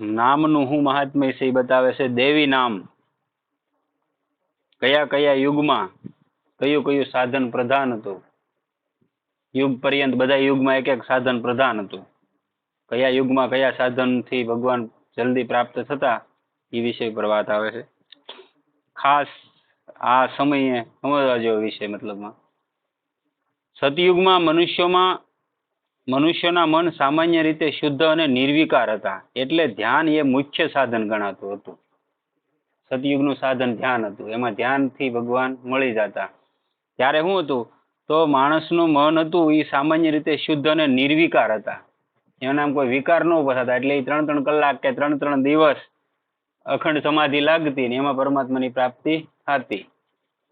નામનું હું મહાત્મ્ય છે એ બતાવે છે. દેવી નામ. કયા કયા યુગમાં કયું કયું સાધન પ્રધાન હતું? યુગ પર્યંત બધા યુગમાં એક એક સાધન પ્રધાન હતું. કયા યુગમાં કયા સાધનથી ભગવાન જલ્દી પ્રાપ્ત થતા? એ વિષય પર વાત આવે છે. ખાસ આ સમયે સમજવા જેવો વિષય મતલબમાં. સતયુગમાં મનુષ્યોમાં મનુષ્યના મન સામાન્ય રીતે શુદ્ધ અને નિર્વિકાર હતા. એટલે ધ્યાન એ મુખ્ય સાધન ગણાતું હતું. સતયુગનું સાધન ધ્યાન હતું. એમાં ધ્યાનથી ભગવાન મળી જતા. ત્યારે શું હતું? તો માણસનું મન હતું એ સામાન્ય રીતે શુદ્ધ અને નિર્વિકાર હતા. એના કોઈ વિકાર ન ઊભા થતા. એટલે એ ત્રણ ત્રણ કલાક કે ત્રણ ત્રણ દિવસ અખંડ સમાધિ લાગતી ને એમાં પરમાત્માની પ્રાપ્તિ થતી.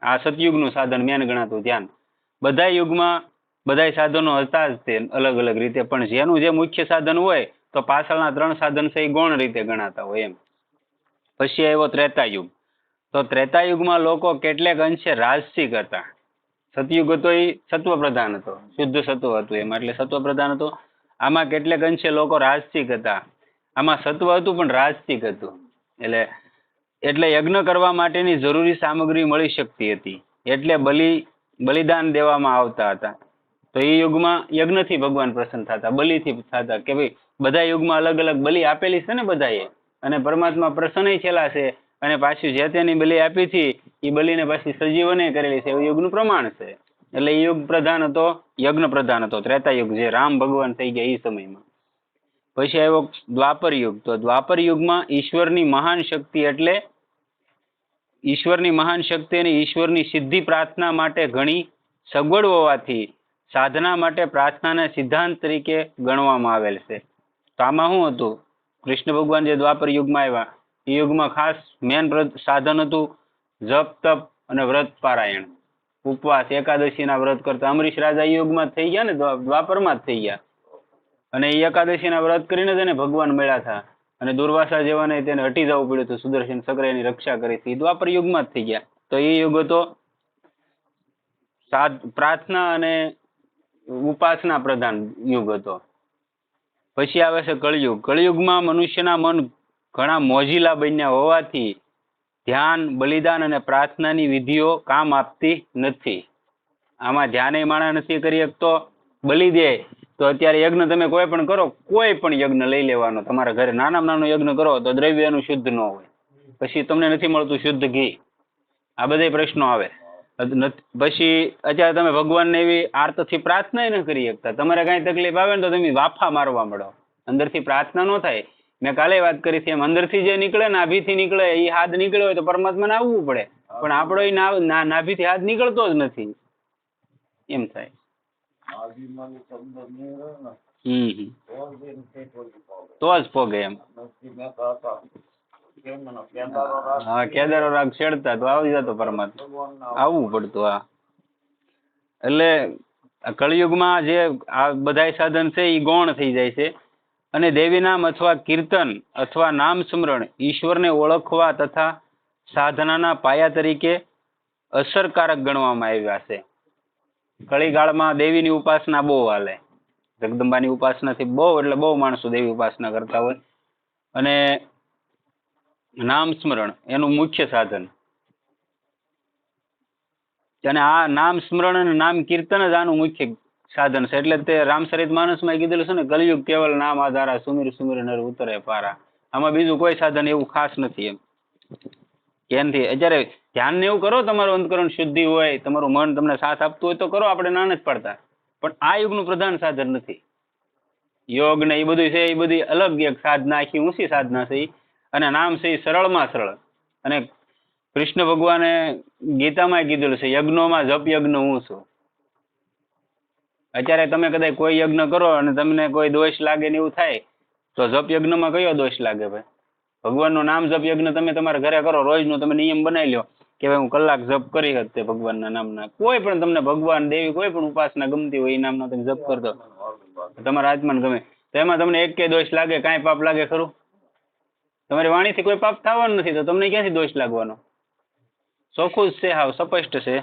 આ સતયુગનું સાધન મેન ગણાતું ધ્યાન. બધા યુગમાં બધા સાધનો હતા જ તે, અલગ અલગ રીતે. પણ જેનું જે મુખ્ય સાધન હોય, તો પાછળના ત્રણ સાધન છે એ ગૌણ રીતે ગણાતા હોય એમ. પછી આવ્યો ત્રેતાયુગ. તો ત્રેતાયુગમાં લોકો કેટલેક અંશે રાજસિક હતા સતયુગ હતો એ સત્વ પ્રધાન હતો, શુદ્ધ સત્વ હતું એમાં, એટલે સત્વ પ્રધાન હતો. આમાં કેટલેક અંશે લોકો રાજસિક હતા આમાં સત્વ હતું પણ રાજસિક હતું એટલે એટલે યજ્ઞ કરવા માટેની જરૂરી સામગ્રી મળી શકતી હતી. એટલે બલિ, બલિદાન દેવામાં આવતા હતા. તો એ યુગમાં યજ્ઞથી ભગવાન પ્રસન્ન થતા, બલિથી થતા કે ભાઈ બધા યુગમાં અલગ અલગ બલિ આપેલી છે ને બધાએ? અને પરમાત્મા પ્રસન્ન છેલા છે અને પાછી જે તેની બલિ આપી હતી, એ બલિને પાછી સજીવને કરેલી છે. એવું યુગનું પ્રમાણ છે. એટલે એ યુગ પ્રધાન હતો, યજ્ઞ પ્રધાન હતો. ત્રેતા યુગ જે રામ ભગવાન થઈ ગયા એ સમયમાં. પછી આવ્યો દ્વાપર યુગ. તો દ્વાપર યુગમાં ઈશ્વરની મહાન શક્તિ એટલે ઈશ્વરની મહાન શક્તિ અને ઈશ્વરની સિદ્ધિ પ્રાર્થના માટે ઘણી સગવડ હોવાથી સાધના માટે પ્રાર્થનાને સિદ્ધાંત તરીકે ગણવામાં આવેલ છે. તો આમાં શું હતું? કૃષ્ણ ભગવાન જે દ્વાપર યુગમાં આવ્યા, એ યુગમાં ખાસ મેન સાધન હતું જપ, તપ અને વ્રત પારાયણ. ઉપવાસ, એકાદશીના વ્રત કરતા અમરીશ રાજા યુગમાં થઈ ગયા ને દ્વાપરમાં જ થઈ ગયા. અને એ એકાદશીના વ્રત કરીને તેને ભગવાન મળ્યા હતા. અને દુર્વાસા જેવાને તેને હટી જવું પડ્યું હતું, સુદર્શન ચક્ર રક્ષા કરી હતી. દ્વાપર યુગમાં જ થઈ ગયા. તો એ યુગ હતો પ્રાર્થના અને ઉપાસના પ્રધાન યુગ હતો. પછી આવે છે કળિયુગ. કળિયુગમાં મનુષ્યના મન ઘણા મોજીલા બન્યા હોવાથી ધ્યાન, બલિદાન અને પ્રાર્થનાની વિધિઓ કામ આપતી નથી. આમાં ધ્યાને માણા નથી કરી શકતો, બલિ દે. તો અત્યારે યજ્ઞ તમે કોઈ પણ કરો, કોઈ પણ યજ્ઞ લઈ લેવાનો. તમારા ઘરે નાનામાં નાનો યજ્ઞ કરો તો દ્રવ્ય એનું શુદ્ધ ન હોય. પછી તમને નથી મળતું શુદ્ધ ઘી. આ બધા પ્રશ્નો આવે. પછી અત્યારે તમે ભગવાનને એવી આર્તથી પ્રાર્થના ન કરી શકતા. તમારે કાંઈ તકલીફ આવે ને તો તમે વાફા મારવા મળો અંદરથી પ્રાર્થના ન થાય. મેં કાલે વાત કરી છે એમ અંદરથી જે નીકળે નાભીથી નીકળે એ હાથ નીકળ્યો હોય તો પરમાત્માને આવવું પડે. પણ આપણો એ નાભીથી હાથ નીકળતો જ નથી. એમ થાય. હમ તો જ પોગે એમ. હા, કેદારો રાગ છેડતા તો આવી જતો પરમાત્મા. આવવું પડતું, હા. એટલે કળિયુગમાં જે આ બધા સાધન છે એ ગૌણ થઈ જાય છે. અને દેવી નામ અથવા કીર્તન અથવા નામ સ્મરણ ઈશ્વરને ઓળખવા તથા સાધનાના પાયા તરીકે અસરકારક ગણવામાં આવ્યા છે. કળીગાળમાં દેવીની ઉપાસના બહુ હાલે. જગદંબાની ઉપાસનાથી બહુ, એટલે બહુ માણસો દેવી ઉપાસના કરતા હોય. અને નામ સ્મરણ, એનું મુખ્ય સાધન. અને આ નામ સ્મરણ અને નામ કીર્તન જ આનું મુખ્ય સાધન છે. એટલે તે રામચરિત માનસમાં કીધેલું છે ને, કલયુગ કેવલ નામ આધારા સુમીર સુમીર નર ઉતરે પારા. આમાં બીજું કોઈ સાધન એવું ખાસ નથી એમ. કેનથી અત્યારે ધ્યાન ને એવું કરો, તમારું અંતકરણ શુદ્ધિ હોય, તમારું મન તમને સાથ આપતું હોય તો કરો, આપણે ના નથી પાડતા. પણ આ યુગનું પ્રધાન સાધન નથી. યોગ ને એ બધું છે, એ બધી અલગ એક સાધના, આખી ઊંચી સાધના છે. અને નામ છે એ સરળમાં સરળ. અને કૃષ્ણ ભગવાને ગીતામાં કીધેલું છે, યજ્ઞોમાં જપ યજ્ઞ હું છું. અત્યારે તમે કદાચ કોઈ યજ્ઞ કરો અને તમને કોઈ દોષ લાગે ને એવું થાય, તો જપ યજ્ઞમાં કયો દોષ લાગે ભાઈ? ભગવાનનું નામ જપ યજ્ઞ તમે તમારા ઘરે કરો, રોજનું તમે નિયમ બનાવી લો કે ભાઈ હું કલાક જપ કરી હતે ભગવાનના નામના. કોઈ પણ તમને ભગવાન, દેવી, કોઈ પણ ઉપાસના ગમતી હોય એ નામના તમે જપ કરતો. તમારા આત્માને ગમે. તો એમાં તમને એક કે દોષ લાગે, કાંઈ પાપ લાગે ખરું? તમારી વાણીથી કોઈ પાપ થવાનું નથી, તો તમને ક્યાંથી દોષ લાગવાનો? ચોખ્ખું જ છે, હાવ સ્પષ્ટ છે.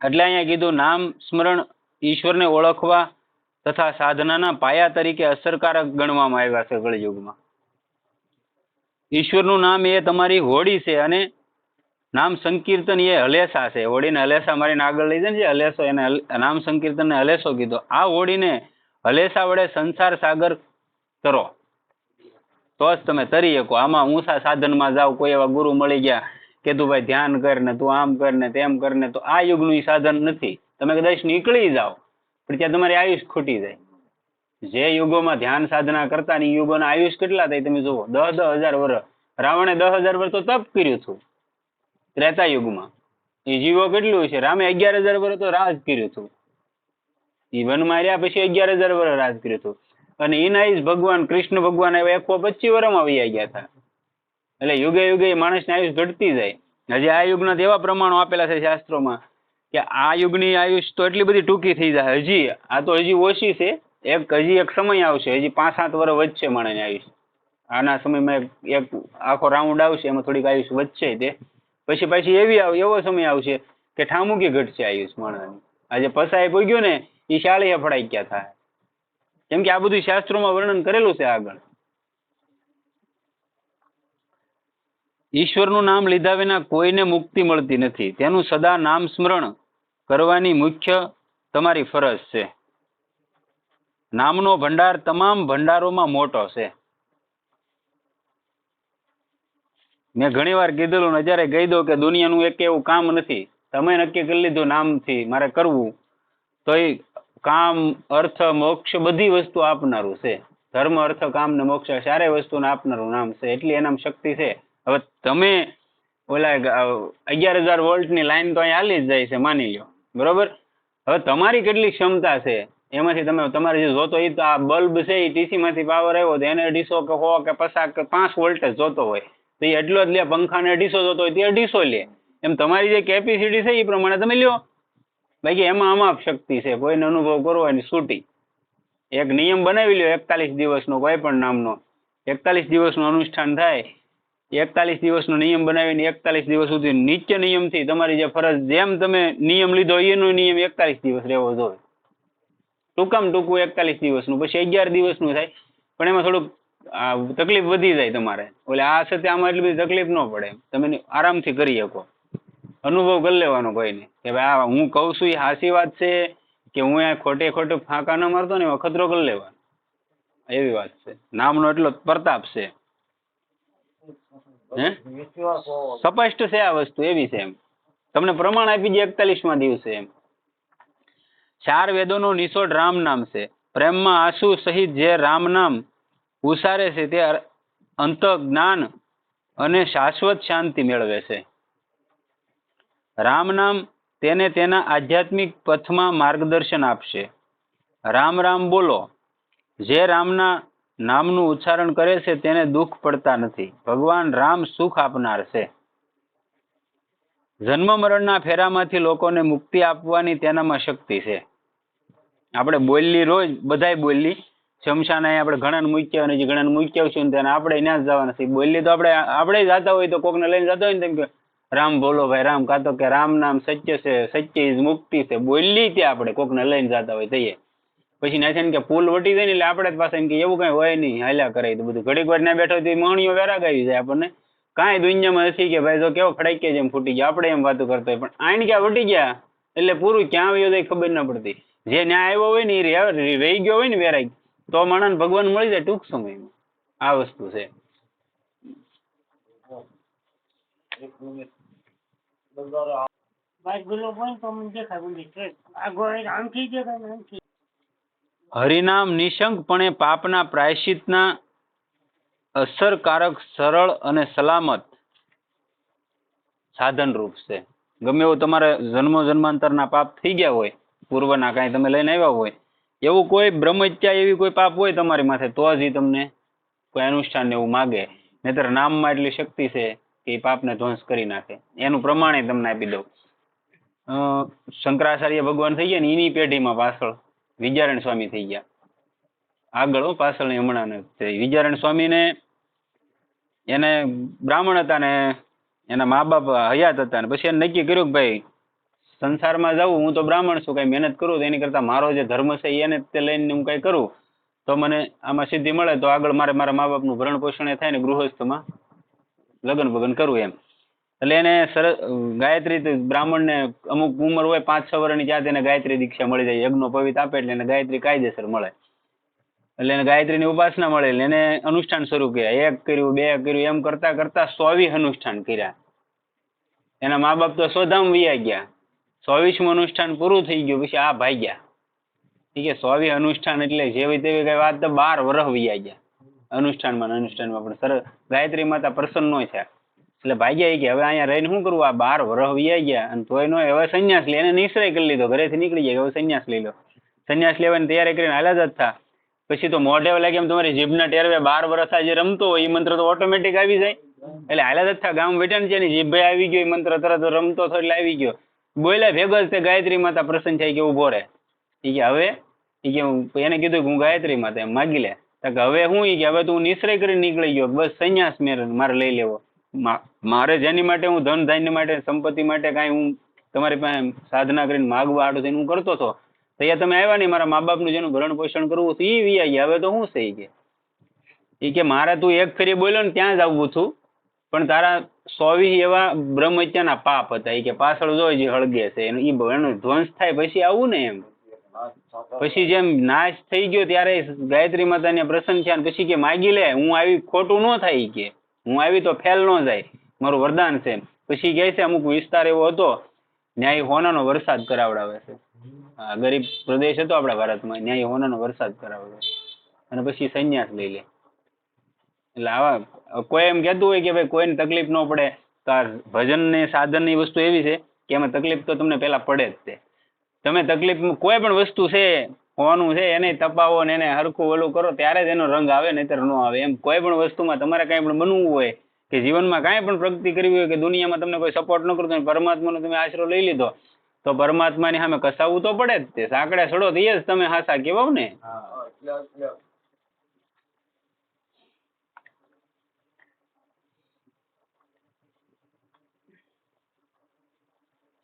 એટલે અહીંયા કીધું, નામ સ્મરણ ઈશ્વરને ઓળખવા તથા સાધનાના પાયા તરીકે અસરકારક ગણવામાં આવ્યા છે કળયુગમાં. ઈશ્વરનું નામ એ તમારી હોડી છે અને નામ સંકીર્તન એ હલેસા છે. હોડીને હલેસા મારીને આગળ લઈ જાય ને જે હલેસો એને નામ સંકીર્તનને હલેસો કીધો. આ હોડીને હલેસા વડે સંસાર સાગર તરો તો જ તમે તરી શકો. આમાં ઊંચા સાધનમાં જાઓ કોઈ એવા ગુરુ મળી ગયા કે તું ભાઈ, ધ્યાન કર ને તું, આમ કર ને તેમ કર ને તો. આ યુગનું સાધન નથી. તમે કદાચ નીકળી જાઓ, પણ ત્યાં તમારી આયુષ ખૂટી જાય. જે યુગોમાં ધ્યાન સાધના કરતા ને યુગોના આયુષ કેટલા થાય તમે જુઓ. દસ દસ હજાર વર્ષ. રાવણે દસ હજાર વર્ષ તો તપ કર્યું હતું. ત્રેતા યુગમાં. એ જીવો કેટલું છે રામે અગિયાર હજાર વર્ષ તો રાજ કર્યું હતું. એ વનમાં રહ્યા પછી અગિયાર હજાર વર્ષ રાજ કર્યું હતું. અને એના જ ભગવાન, કૃષ્ણ ભગવાન એવા એકસો પચીસ વર્ષમાં આવી ગયા હતા. એટલે યુગે યુગે માણસની આયુષ ઘટતી જાય. હજી આ યુગના એવા પ્રમાણો આપેલા છે શાસ્ત્રોમાં કે આ યુગની આયુષ તો એટલી બધી ટૂંકી થઈ જાય. હજી આ તો હજી ઓછી છે. એક હજી એક સમય આવશે. હજી પાંચ સાત વર્ષ વધશે માણસની આયુષ. આના સમયમાં એક- એક આખો રાઉન્ડ આવશે. એમાં થોડીક આયુષ વધશે તે. પછી પાછી એવી આવ, એવો સમય આવશે કે ઠામુકી ઘટશે આયુષ માણસની. આજે પસાય પૂગ્યું ને એ શાળીએ ફળાઈ ગયા થાય કેમ કે આ બધું શાસ્ત્રોમાં વર્ણન કરેલું છે આગળ. ઈશ્વરનું નામ લીધા વિના કોઈને મુક્તિ મળતી નથી. તેનું સદા નામ સ્મરણ કરવાની મુખ્ય તમારી ફરજ છે. નામનો ભંડાર તમામ ભંડારોમાં મોટો છે. મેં ઘણી વાર કીધેલું ને જ્યારે કહી દો કે દુનિયાનું એક એવું કામ નથી, તમે નક્કી કરી લીધું નામથી મારે કરવું તો એ કામ, અર્થ, મોક્ષ બધી વસ્તુ આપનારું છે. ધર્મ, અર્થ, કામ ને મોક્ષ ચારે વસ્તુને આપનારું નામ છે. એટલી એનામ શક્તિ છે. હવે તમે ઓલા અગિયાર હજાર વોલ્ટની લાઈન તો અહીં હાલી જ જાય છે, માની લ્યો. બરોબર? હવે તમારી કેટલી ક્ષમતા છે? એમાંથી તમે, તમારે જે જોતો તો આ બલ્બ છે એ ટીસી માંથી પાવર આવ્યો તો એને અઢીસો કે સો કે પચાસ કે પાંચ વોલ્ટેજ જોતો હોય. તો એ એટલો જ લે, પંખાને અઢીસો જોતો હોય તે અઢીસો લે. એમ તમારી જે કેપેસિટી છે એ પ્રમાણે તમે લ્યો. બાકી એમાં આમાં શક્તિ છે. કોઈને અનુભવ કરવો ને છૂટી. એક નિયમ બનાવી લ્યો, એકતાલીસ દિવસનો કોઈ પણ નામનો. એકતાલીસ દિવસનું અનુષ્ઠાન થાય, એકતાલીસ દિવસનો નિયમ બનાવીને એકતાલીસ દિવસ સુધી નિત્ય નિયમથી તમારી જે ફરજ, જેમ તમે નિયમ લીધો એનો નિયમ એકતાલીસ દિવસ રહેવો જોઈએ. ટૂંકામાં ટૂંકું એકતાલીસ દિવસનું? પછી અગિયાર દિવસનું થાય, પણ એમાં થોડુંક તકલીફ વધી જાય તમારે. ઓલે આ સાથે આમાં એટલી બધી તકલીફ ન પડે. તમે આરામથી કરી શકો. અનુભવ કરી લેવાનો કોઈને કે ભાઈ આ હું કહું છું એ હાસી વાત છે કે હું આ ખોટે ખોટું ફાંકા ન મારતો ને એમાં કરી લેવાનો. એવી વાત છે. નામનો એટલો પ્રતાપ છે? સ્પષ્ટ છે આ વસ્તુ, એવી છે એમ. તમને પ્રમાણ આપી દે એકતાલીસમાં દિવસે એમ. ચાર વેદોનો નિસોડ રામ નામ છે. પ્રેમમાં આંસુ સહિત જે રામ નામ ઉસારે છે તે અંત જ્ઞાન અને શાશ્વત શાંતિ મેળવે છે. રામ નામ તેને તેના આધ્યાત્મિક પથમાં માર્ગદર્શન આપશે. રામ રામ બોલો. જે રામના નામનું ઉચ્ચારણ કરે છે તેને દુઃખ પડતા નથી. ભગવાન રામ સુખ આપનાર છે. જન્મ મરણના ફેરામાંથી લોકોને મુક્તિ આપવાની તેનામાં શક્તિ છે. આપણે બોલી રોજ બધાય બોલી. શમશાન અહીં આપણે ઘણાને મૂક્યા અને જે ઘણાને મૂક્યા છે તેને આપણે ત્યાં જ જવાના છે. બોલી તો આપણે આપણે જતા હોય તો કોકને લઈને જતા હોય ને તેમ કે રામ બોલો ભાઈ, રામ. કાં કે રામ નામ સત્ય છે, સત્ય ઇઝ મુક્તિ છે. બોલી ત્યાં આપણે કોકને લઈને જતા હોય થઈએ. પછી ના છે ને કે પુલ વટી જાય ને એટલે આપણે પાસે એમ કે એવું કઈ હોય નહીં, હાલ્યા કરે તો બધું. ઘડીક વાર ના બેઠો તો મણીઓ વેરા વેરાગ જાય આપણને. કાંઈ દુનિયામાં નથી કે ભાઈ જો કેવો ખડાઈ જેમ ફૂટી ગયા. આપણે એમ વાતો કરતા હોય. પણ આઈન ક્યાં વટી ગયા? એટલે પૂરું ક્યાં આવ્યો તો ખબર ના પડતી. જે ન્યાય આવ્યો હોય ને એ રહી ગયો હોય ને વેરાઈ તો માણસ ભગવાન મળી જાય ટૂંક સમયમાં. આ વસ્તુ છે એક મિનિટ બધા બાઈક ગુલો હોય તો મને દેખાય બોલી ટ્રેક આગો આવીને આમથી દેખાય ને આમથી હરિનામ નિશંકપણે પાપના પ્રાયશ્ચિતના અસરકારક, સરળ અને સલામત સાધનરૂપ છે. ગમે એવું તમારે જન્મો જન્માંતરના પાપ થઈ ગયા હોય, પૂર્વના કાંઈ તમે લઈને આવ્યા હોય, એવું કોઈ બ્રહ્મત્યા એવી કોઈ પાપ હોય તમારી માથે, તો જ એ તમને કોઈ અનુષ્ઠાન એવું માગે. નહીતર નામમાં એટલી શક્તિ છે કે પાપને ધ્વંસ કરી નાખે. એનું પ્રમાણે તમને આપી દઉં. શંકરાચાર્ય ભગવાન થઈ ગયા ને એની પેઢીમાં પાછળ વિજારણ સ્વામી થઈ ગયા. આગળ પાછળ હમણાં વિજારણ સ્વામીને એને બ્રાહ્મણ હતા ને એના મા બાપ હયાત હતા ને પછી એને નક્કી કર્યું કે ભાઈ, સંસારમાં જવું હું તો બ્રાહ્મણ છું, કઈ મહેનત કરું, તો એની કરતા મારો જે ધર્મ છે એને તે લઈને હું કઈ કરું. તો મને આમાં સિદ્ધિ મળે તો આગળ મારે મારા મા બાપનું ભરણ પોષણ થાય ને ગૃહસ્થમાં લગ્ન બગન કરવું એમ. એટલે એને સરસ ગાયત્રી બ્રાહ્મણને અમુક ઉંમર હોય પાંચ છ વર્ષની ત્યાં તેને ગાયત્રી દીક્ષા મળી જાય, યજ્ઞો પવિત્ર આપે એટલે એને ગાયત્રી કાયદેસર મળે. એટલે એને ગાયત્રીની ઉપાસના મળે એટલે એને અનુષ્ઠાન શરૂ કર્યા. એક કર્યું, બે કર્યું, એમ કરતા કરતા સોવી અનુષ્ઠાન કર્યા. એના મા બાપ તો સોધામ વિયા ગયા. સોવીસમું અનુષ્ઠાન પૂરું થઈ ગયું, પછી આ ભાગ્યા. ઠીક છે સોવી અનુષ્ઠાન એટલે જેવી તેવી કઈ વાત તો બાર વર્ષ વિયા ગયા. અનુષ્ઠાનમાં ને અનુષ્ઠાનમાં પણ સર, ગાયત્રી માતા પ્રસન્ન નો થયા એટલે ભાગ્યા કે હવે અહીંયા રહીને શું કરવું આ બાર વરહ વ્યાઈ ગયા અને તોય નો હવે સંન્યાસ લે, એને નિશ્ચય કરી લીધો. ઘરેથી નીકળી ગયા, હવે સંન્યાસ લઈ લો. સંન્યાસ લેવાની તૈયારી કરીને હાલા જ હતા. પછી તો મોઢે લાગે એમ તમારી જીભના ટેરવે બાર વર્ષ જે રમતો હોય, એ મંત્ર તો ઓટોમેટિક આવી જાય. એટલે હાલા જ હતા. ગામ બેઠા ને જેની જીભે આવી ગયો, એ મંત્ર તરત રમતો થયો એટલે આવી ગયો. બોલ્યા ભેગો તે ગાયત્રી માતા પ્રસન્ન થાય કે ઊભો રહે એ કે હવે? એ કે એને કીધું કે હું ગાયત્રી માતા, એમ માગી લે. કે હવે હું કે, હવે તું નિશ્ચય કરી નીકળી ગયો, બસ સંન્યાસ મેરે મારે લઈ લેવો. મારે જેની માટે હું ધન ધાન્ય માટે, સંપત્તિ માટે કાંઈ હું તમારી પાસે સાધના કરીને માગવા આડું થઈને હું કરતો હતો, તો તમે આવ્યા નહીં, મારા મા બાપનું જેનું ભરણ પોષણ કરવું હતું એ વી ગયા. હવે તો હું છે કે? એ કે મારે તું એક ફેરી બોલ્યો ને ત્યાં જ આવવું છું, પણ તારા સોવી એવા બ્રહ્મત્યાના પાપ હતા. એ કે પાછળ જોઈ જે હળગે છે, એનો એ એનો ધ્વંસ થાય પછી આવું ને એમ. પછી જેમ નાશ થઈ ગયો ત્યારે ગાયત્રી માતાને પ્રસન્ન થયા પછી કે માગી લે, હું આવી ખોટું ન થાય કે. હું આવી તો ફેલ ન જાય. મારું વરદાન છે પછી કહે છે અમુક વિસ્તાર એવો હતો, ન્યાય હોનાનો વરસાદ કરાવડાવે છે. ગરીબ પ્રદેશ હતો આપણા ભારતમાં, ન્યાય હોનાનો વરસાદ કરાવડાવે અને પછી સંન્યાસ લઈ લે. એટલે આવા, કોઈ એમ કહેતું હોય કે ભાઈ કોઈને તકલીફ ન પડે, તો આ ભજન ને સાધનની વસ્તુ એવી છે કે એમાં તકલીફ તો તમને પહેલા પડે જ તે. તમે તકલીફ કોઈ પણ વસ્તુ છે, હોવાનું છે, એને તપાવો ને એને હરખું ઓલું કરો, ત્યારે જ એનો રંગ આવે, નહીતર ન આવે. એમ કોઈ પણ વસ્તુમાં તમારે કાંઈ પણ બનવું હોય, કે જીવનમાં કાંઈ પણ પ્રગતિ કરવી હોય, કે દુનિયામાં તમને કોઈ સપોર્ટ ન કરતો પરમાત્માનો તમે આશરો લઈ લીધો, તો પરમાત્માની સામે કસાવવું તો પડે જ તે. સાંકડે સડો તો જ તમે હાસા કહેવાવ ને.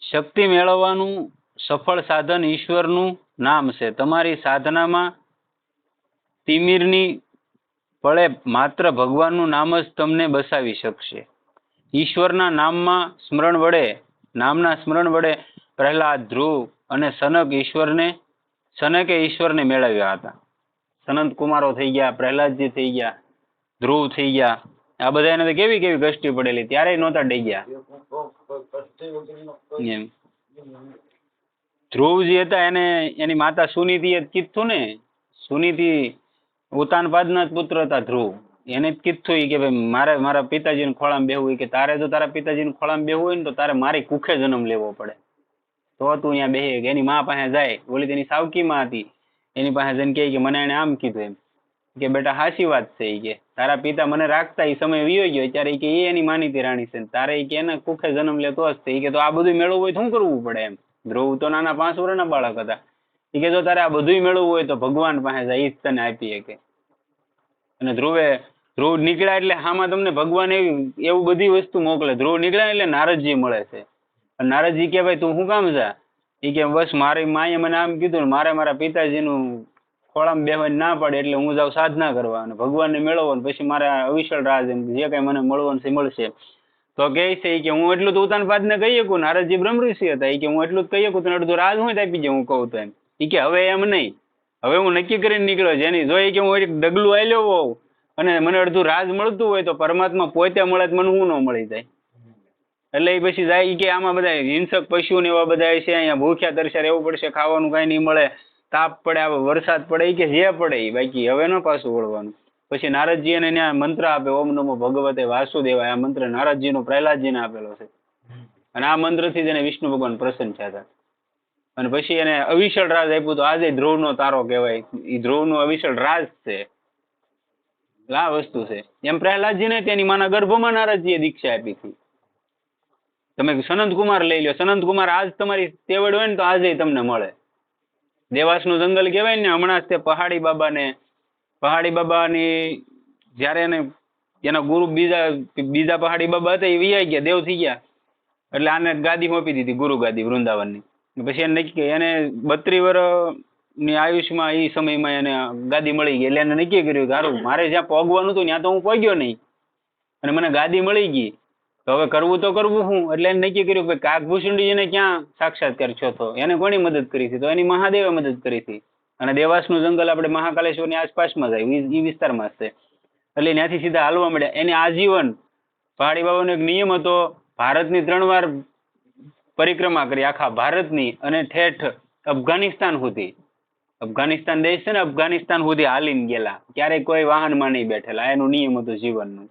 શક્તિ મેળવવાનું સફળ સાધન ઈશ્વરનું નામ છે. તમારી સાધનામાં તિમિરની પળે માત્ર ભગવાનનું નામ જ તમને બસાવી શકશે. ઈશ્વરના નામમાં સ્મરણ વડે, નામના સ્મરણ વડે પ્રહલાદ, ધ્રુવ અને સનક ઈશ્વરને, સનકે ઈશ્વરને મેળવ્યા હતા. સનંત કુમારો થઈ ગયા, પ્રહલાદજી થઈ ગયા, ધ્રુવ થઈ ગયા. આ બધા એને કેવી કેવી કષ્ટી પડેલી? ત્યારે નહોતા ડઈ ગયા. ધ્રુવજી હતા, એને, એની માતા સુનીતિએ જ કીધું ને સુનિધિ ઉતાનપાદના જ પુત્ર હતા ધ્રુવ. એને જ કીધું કે ભાઈ, મારે, મારા પિતાજીને ખોળામાં બેહવું કે તારે જો તારા પિતાજીને ખોળામાં બેહવું હોય ને, તો તારે મારી કુખે જન્મ લેવો પડે. તો તું અહીંયા બેહે, કે એની મા પાસે જાય. ઓલી તેની સાવકી માં હતી. એની પાસે જઈને કહે કે, મને એને આમ કીધું એમ. કે, બેટા, હાસી વાત છે. કે, તારા પિતા મને રાખતા એ સમય વિયો ગયો, ત્યારે કે એ એની માનીતી રાણી છે તારે કે એને કુખે જન્મ લેતો જ ઈ કે, તો આ બધું મેળવવું હોય શું કરવું પડે એમ? ધ્રુવ તો નાના પાંચ વર્ષના બાળક હતા. એ કે જો તારે આ બધું મેળવવું હોય તો ભગવાન પાસે જાય તને આપી શકે. અને ધ્રુવે, ધ્રુવ નીકળ્યા એટલે હામાં તમને ભગવાન એવી, એવું બધી વસ્તુ મોકલે. ધ્રુવ નીકળ્યા એટલે નારદજી મળે છે. નારદજી કે ભાઈ, તું શું કામ જા? એ કે, બસ મારી માએ મને આમ કીધું ને મારે મારા પિતાજીનું ખોળામાં બેહવાની ના પડે એટલે હું જાઉં સાધના કરવા અને ભગવાનને મેળવવો ને પછી મારે અવિશળ રાજ એમ જે કાંઈ મને મળવાનું છે મળશે. તો કે છે કે હું એટલું તો ઉતાનપાદને કહી શકું નારદજી બ્રહ્મઋષિ હતા એ કે હું એટલું જ કહી શકું, તને અડધું રાજ હું જ આપી જાઉં હું કહું તો એમ. એ કે હવે એમ નહીં. હવે હું નક્કી કરીને નીકળ્યો છે એની જોઈએ કે હું એક ડગલું આવેલો હોઉં અને મને અડધું રાજ મળતું હોય તો પરમાત્મા પોતે મળે મને હું ન મળી જાય. એટલે એ પછી જાય કે આમાં બધા હિંસક પશુ ને એવા બધા છે, અહીંયા ભૂખ્યા તરસ્યા રહેવું પડશે, ખાવાનું કાંઈ નહીં મળે, તાપ પડે વરસાદ પડે કે જે પડે એ બાકી, હવે ન પાછું વળવાનું. પછી નારદજી એને ત્યાં મંત્ર આપે, ઓમ નમો ભગવતે વાસુદેવાય, આ મંત્ર નારદજીનો પ્રહલાદજીને આપેલો છે. અને આ મંત્રથી જ એને વિષ્ણુ ભગવાન પ્રસન્ન થયા હતા. અને પછી એને અવિશળ રાજ આપ્યું તો આજે ધ્રુવનો તારો કહેવાય. એ ધ્રુવનો અવિશળ રાજ છે. આ વસ્તુ છે. એમ પ્રહલાદજીને તેની માના ગર્ભમાં નારદજીએ દીક્ષા આપી હતી. તમે સનંત કુમાર લઈ લો. સનંત કુમાર આજ તમારી તેવડ હોય ને તો આજે તમને મળે. દેવાસનું જંગલ કહેવાય ને, હમણાં જ તે પહાડી બાબાને પહાડી બાબાની જ્યારે એને, એના ગુરુ બીજા બીજા પહાડી બાબા હતા, એ વિયાઈ ગયા, દેવ થઈ ગયા. એટલે આને ગાદી મોપી દીધી, ગુરુ ગાદી, વૃંદાવનની. પછી એને નક્કી એને બત્રી વર્ષની આયુષમાં એ સમયમાં એને ગાદી મળી ગઈ. એટલે એને નક્કી કર્યું કે સારું મારે જ્યાં પોગવાનું હતું, ત્યાં તો હું પહોંચ્યો નહીં. અને મને ગાદી મળી ગઈ. તો હવે કરવું તો કરવું હું. એટલે એને નક્કી કર્યું કે કાકભૂષણજીને ક્યાં સાક્ષાત્કાર છો તો? એને કોની મદદ કરી હતી? તો એની મહાદેવે મદદ કરી હતી. અને દેવાસનું જંગલ આપણે મહાકાલેશ્વરની આસપાસમાં જાય એ વિસ્તારમાં છે. એટલે ત્યાંથી સીધા હાલવા મળ્યા એને આજીવન, પહાડી બાબાનો એક નિયમ હતો, ભારતની ત્રણ વાર પરિક્રમા કરી, આખા ભારતની અને ઠેઠ અફઘાનિસ્તાન સુધી. અફઘાનિસ્તાન દેશ છે ને, અફઘાનિસ્તાન સુધી હાલીને ગયેલા. ક્યારેય કોઈ વાહનમાં નહીં બેઠેલા. એનું નિયમ હતું જીવનનું.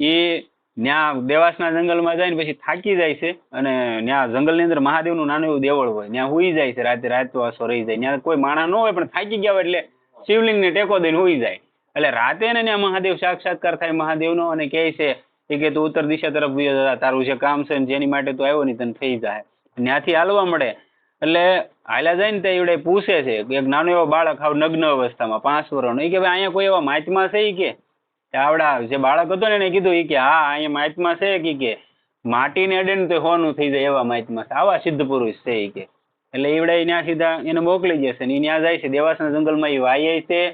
એ ત્યાં દેવાસના જંગલમાં જાય ને પછી થાકી જાય છે અને ત્યાં જંગલની અંદર મહાદેવનું નાનું એવું દેવળ હોય ત્યાં હુઈ જાય છે, રાતે રાતવાસો રહી જાય. ત્યાં કોઈ માણા ન હોય પણ થાકી ગયા હોય એટલે શિવલિંગને ટેકો દઈને હુઈ જાય. એટલે રાતે ને ત્યાં મહાદેવ સાક્ષાત્કાર થાય મહાદેવનો અને કહે છે, એ કે તું ઉત્તર દિશા તરફ તારું જે કામ છે ને જેની માટે તું આવ્યો નહીં તને થઈ જાય. ત્યાંથી હાલવા મળે. એટલે હાલ્યા જાય ને તે એવડે પૂછે છે એક નાનો એવો બાળક આવ નગ્ન અવસ્થામાં, પાંચ વર્ષનો એ કે ભાઈ અહીંયા કોઈ એવા માચમાં છે કે? તે આવડા જે બાળક હતો ને એને કીધું કે, હા, અહીંયા માહિતમાં છે કે કે, માટીને અડે ને તો હોનું થઈ જાય એવા માહિતમાં આવા સિદ્ધ પુરુષ છે કે. એટલે એવડે ત્યાં સીધા એને મોકલી જશે ને ત્યાં જાય છે. દેવાસના જંગલમાં એ વાય છે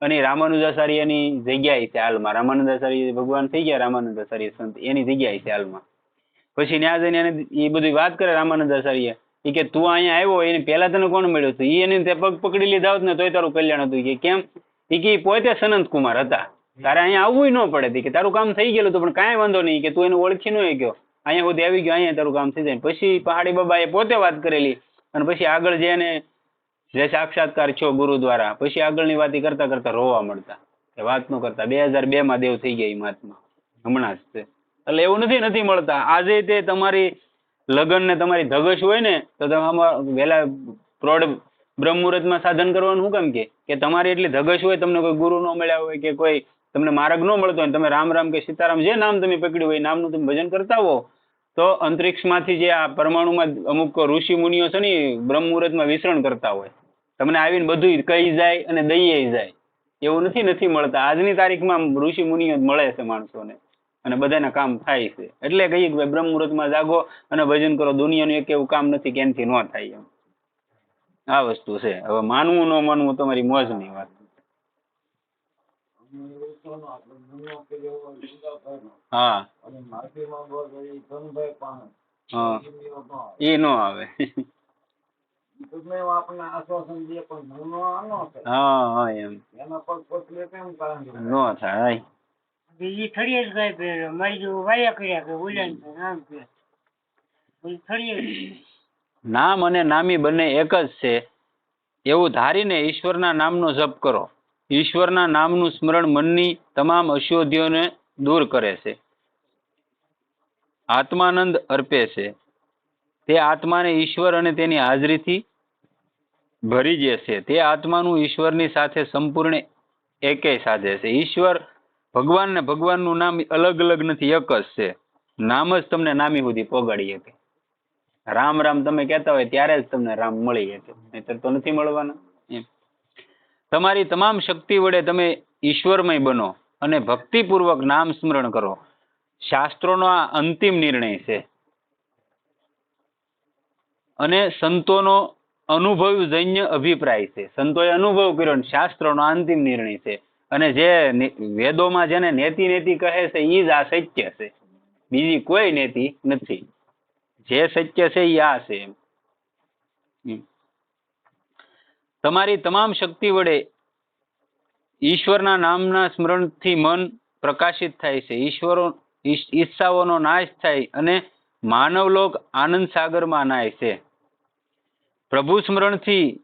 અને રામાનુજાચાર્યની જગ્યાએ છે હાલમાં. રામાનુજાચાર્ય ભગવાન થઈ ગયા, રામાનુજાચાર્ય સંત એની જગ્યાએ છે હાલમાં. પછી ત્યાં જઈને એને એ બધી વાત કરે રામાનુજાચાર્ય. એ કે, તું અહીંયા આવ્યો, એને પહેલા તને કોણ મળ્યું હતું એ એને તે પગ પકડી લીધા હોત ને તોય તારું કલ્યાણ હતું. કે, કેમ? એ કે પોતે સનંત કુમાર હતા. તારે અહીંયા આવવું ન પડે કે તારું કામ થઈ ગયેલું હતું પણ કાંઈ વાંધો નહીં, કે તું એને ઓળખી ન ગયો અહીંયા સુધી આવી ગયો, અહીંયા તારું કામ થઈ જાય. પછી પહાડી બાબાએ પોતે વાત કરેલી, અને પછી આગળ જે એને જે સાક્ષાત્કાર છો ગુરુ દ્વારા પછી આગળની વાત કરતા કરતા રોવા મળતા. કે વાત ન કરતા. બે હજાર બે માં દેવ થઈ ગયા એ મહાત્મા. હમણાં જ તે. એટલે એવું નથી નથી મળતા. આજે તે તમારી લગ્ન ને તમારી ધગશ હોય ને, તો તમે વહેલા પ્રૌઢ બ્રહ્મ મુહૂર્તમાં સાધન કરવાનું શું કેમ કે તમારી એટલી ધગશ હોય, તમને કોઈ ગુરુ ન મળ્યા હોય કે કોઈ તમને માર્ગ ન મળતો હોય તમે રામ રામ કે સીતારામ જે નામ તમે પકડ્યું હોય નામનું તમે ભજન કરતા હો, તો અંતરિક્ષમાંથી જે આ પરમાણુમાં અમુક ઋષિ મુનિઓ છે ને બ્રહ્મ વિચરણ કરતા હોય. તમને આવીને બધું કહી જાય અને દઈએ જાય. એવું નથી નથી મળતા. આજની તારીખમાં ઋષિ મુનિઓ મળે છે માણસોને. અને બધાના કામ થાય છે. એટલે કહીએ કે બ્રહ્મ મુહૂર્તમાં જાગો અને ભજન કરો. દુનિયાનું એક એવું કામ નથી કે એનાથી ન થાય એમ. આ વસ્તુ છે. હવે માનવું ન માનવું તમારી મોજની વાત. હા. એ ન આવે. હા હા એમ. ન થાય. બીજી જ મારી વાયા કર્યા કે ઉલાન નામ. નામ અને નામી બંને એક જ છે. એવું ધારીને ઈશ્વરના નામનો જપ કરો. ઈશ્વરના નામનું સ્મરણ મનની તમામ અશુદ્ધિઓને દૂર કરે છે. આત્માનંદ અર્પે છે. તે આત્માને ઈશ્વર અને તેની હાજરીથી ભરી જશે તે આત્માનું ઈશ્વરની સાથે સંપૂર્ણ એકેય સાધે છે. ઈશ્વર ભગવાન ને ભગવાનનું નામ અલગ અલગ નથી, એક જ છે. નામ જ તમને નામી સુધી પોગાડી શકે. રામ રામ તમે કહેતા હોય ત્યારે જ તમને રામ મળી શકે. નહીતર તો નથી મળવાના. એમ. તમારી તમામ શક્તિ વડે તમે ઈશ્વરમય બનો અને ભક્તિપૂર્વક નામ સ્મરણ કરો. શાસ્ત્રોનો આ અંતિમ નિર્ણય છે. અને સંતોનો અનુભવ જન્ય અભિપ્રાય છે. સંતોએ અનુભવ કર્યો શાસ્ત્રોનો અંતિમ નિર્ણય છે. અને જે વેદોમાં જેને નેતિ નેતિ કહે છે એ જ આ સત્ય છે. બીજી કોઈ નેતિ નથી. જે સત્ય છે એ આ છે એમ. તમારી તમામ શક્તિ વડે ઈશ્વરના નામના સ્મરણથી મન પ્રકાશિત થાય છે. ઈશ્વરો ઈચ્છાઓનો નાશ થાય અને માનવલોક આનંદ સાગરમાં નાય છે. પ્રભુ સ્મરણથી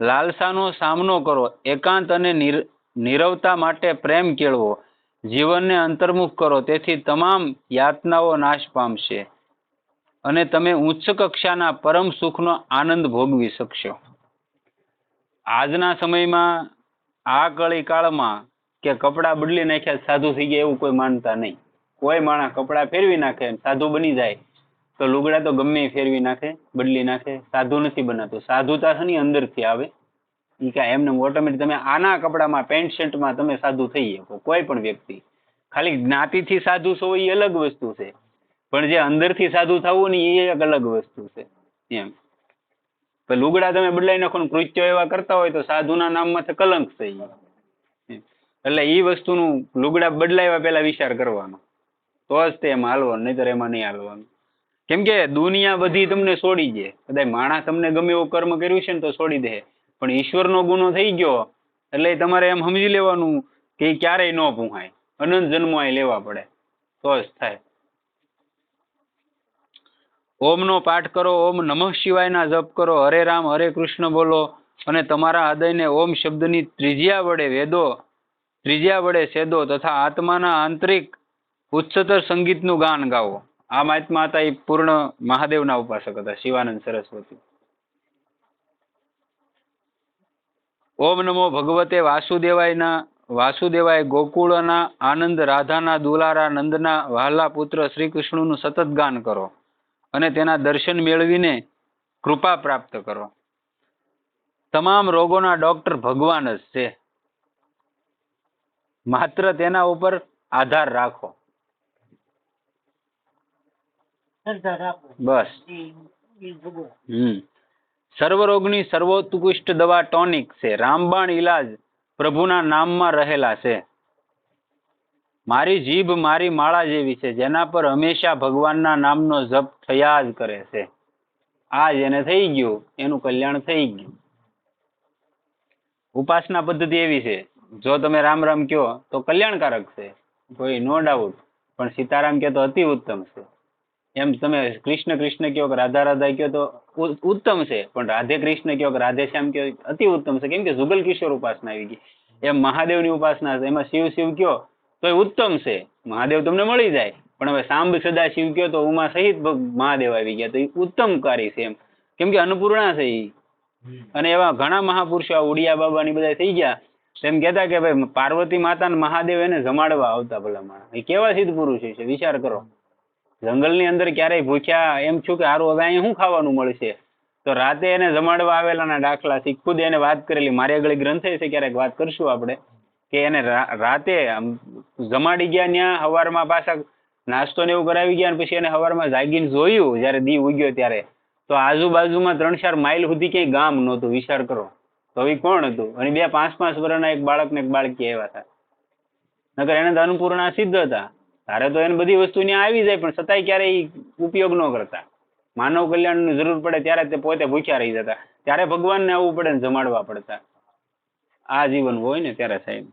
લાલસાનો સામનો કરો. એકાંત અને નિર- નીરવતા માટે પ્રેમ કેળવો. જીવનને અંતર્મુખ કરો. તેથી તમામ યાતનાઓ નાશ પામશે અને તમે ઉચ્ચ કક્ષાના પરમ સુખનો આનંદ ભોગવી શકશો. આજના સમયમાં આ કળી કાળમાં કે કપડાં બદલી નાખ્યા સાધુ થઈ ગયા એવું કોઈ માનતા નહીં. કોઈ માણસ કપડાં ફેરવી નાખે, સાધુ બની જાય. તો લુગડા તો ગમે ફેરવી નાખે, બદલી નાખે. સાધુ નથી બનાતું. સાધુતા છે ને અંદરથી આવે. ઈ કાંઈ એમને ઓટોમેટિક તમે આના કપડામાં પેન્ટ શર્ટમાં તમે સાધુ થઈ શકો, કોઈ પણ વ્યક્તિ. ખાલી જ્ઞાતિથી સાધુ છો એ અલગ વસ્તુ છે. પણ જે અંદરથી સાધુ થવું ને એ એક અલગ વસ્તુ છે. એમ. લુગડા તમે બદલાઈ નાખો કૃત્યો એવા કરતા હોય તો સાધુના નામમાં કલંક થઈ એટલે એ વસ્તુનું લુગડા બદલાવ્યા પહેલા વિચાર કરવાનો. તો જ તે એમાં હાલવાનું, નહીતર એમાં નહીં હાલવાનું. કેમ કે દુનિયા બધી તમને છોડી દે. કદાચ માણસ તમને ગમે એવું કર્મ કર્યું છે ને તો છોડી દે. પણ ઈશ્વરનો ગુનો થઈ ગયો, એટલે તમારે એમ સમજી લેવાનું કે ક્યારેય ન પૂહાય અનંત જન્મો અહીં લેવા પડે. તો જ થાય. ઓમનો પાઠ કરો, ઓમ નમઃ શિવાયના જપ કરો, હરે રામ, હરે કૃષ્ણ બોલો. અને તમારા હૃદયને ઓમ શબ્દની ત્રિજ્યા વડે વેદો, ત્રિજ્યા વડે સેદો તથા આત્માના આંતરિક ઉચ્ચતર સંગીતનું ગાન ગાવો. આ મહાત્મા હતા એ પૂર્ણ મહાદેવના ઉપાસક હતા, શિવાનંદ સરસ્વતી. ઓમ નમો ભગવતે વાસુદેવાયના, વાસુદેવાય ગોકુળના, આનંદ રાધાના, દુલારા, નંદના, વહાલા પુત્ર શ્રી કૃષ્ણનું સતત ગાન કરો. અને તેના દર્શન મેળવીને કૃપા પ્રાપ્ત કરો. તમામ રોગોના ડોક્ટર ભગવાન જ છે. માત્ર તેના ઉપર આધાર રાખો. બસ. હમ. સર્વરોગની સર્વોત્કૃષ્ટ દવા ટોનિક છે. રામબાણ ઈલાજ પ્રભુના નામમાં રહેલા છે. મારી જીભ મારી માળા જેવી છે, જેના પર હંમેશા ભગવાનના નામનો જપ થયા જ કરે છે. આ જેને થઈ ગયું, એનું કલ્યાણ થઈ ગયું. ઉપાસના પદ્ધતિ એવી છે, જો તમે રામ રામ કહો, તો કલ્યાણકારક છે, કોઈ નો ડાઉટ પણ સીતારામ કહે તો અતિ ઉત્તમ છે. એમ તમે કૃષ્ણ કૃષ્ણ કહો કે રાધા રાધા કહો તો ઉત્તમ છે, પણ રાધે કૃષ્ણ કયો કે રાધે શ્યામ કહો, અતિ ઉત્તમ છે. કેમ કે જુગલ કિશોર ઉપાસના આવી ગઈ. એમ મહાદેવની ઉપાસના છે, એમાં શિવ શિવ કયો તો એ ઉત્તમ છે. મહાદેવ તમને મળી જાય. પણ હવે સાંભ સદા શિવ કયો તો ઉમા સહિત મહાદેવ આવી ગયા. તો એ ઉત્તમકારી છે એમ. કેમ કે અન્નપૂર્ણા છે અને એવા ઘણા મહાપુરુષો ઉડિયા બાબા ની બધા થઈ ગયા. તેમ કહેતા કે ભાઈ પાર્વતી માતા ને મહાદેવ એને જમાડવા આવતા ભલા માણસ. એ કેવા સિદ્ધ પુરુષ છે? વિચાર કરો. જંગલની અંદર ક્યારેય ભૂખ્યા એમ છું કે હારું હવે અહીંયા શું ખાવાનું મળશે? તો રાતે એને જમાડવા આવેલાના દાખલા છે ખુદ એને વાત કરેલી. મારી આગળ ગ્રંથ છે ક્યારેક વાત કરશું આપણે. કે એને રાતે જમાડી ગયા ત્યાં હવારમાં પાછા નાસ્તો ને એવું કરાવી ગયા પછી એને હવારમાં જાગીને જોયું, જ્યારે દી ઉગ્યો ત્યારે. તો આજુબાજુમાં ત્રણ ચાર માઇલ સુધી ક્યાંય ગામ નહોતું, વિચાર કરો. તો એ કોણ હતું? અને બે પાંચ પાંચ વર્ષના એક બાળક ને એક બાળકી આવ્યા હતા. નકર એને તો અન્નપૂર્ણા સિદ્ધ હતા. તારે તો એને બધી વસ્તુ ત્યાં આવી જાય, પણ છતાંય ક્યારેય ઉપયોગ ન કરતા. માનવ કલ્યાણની જરૂર પડે ત્યારે તે પોતે ભૂખ્યા રહી જતા. ત્યારે ભગવાનને આવવું પડે ને જમાડવા પડતા. આ જીવન હોય ને ત્યારે સાહેબ.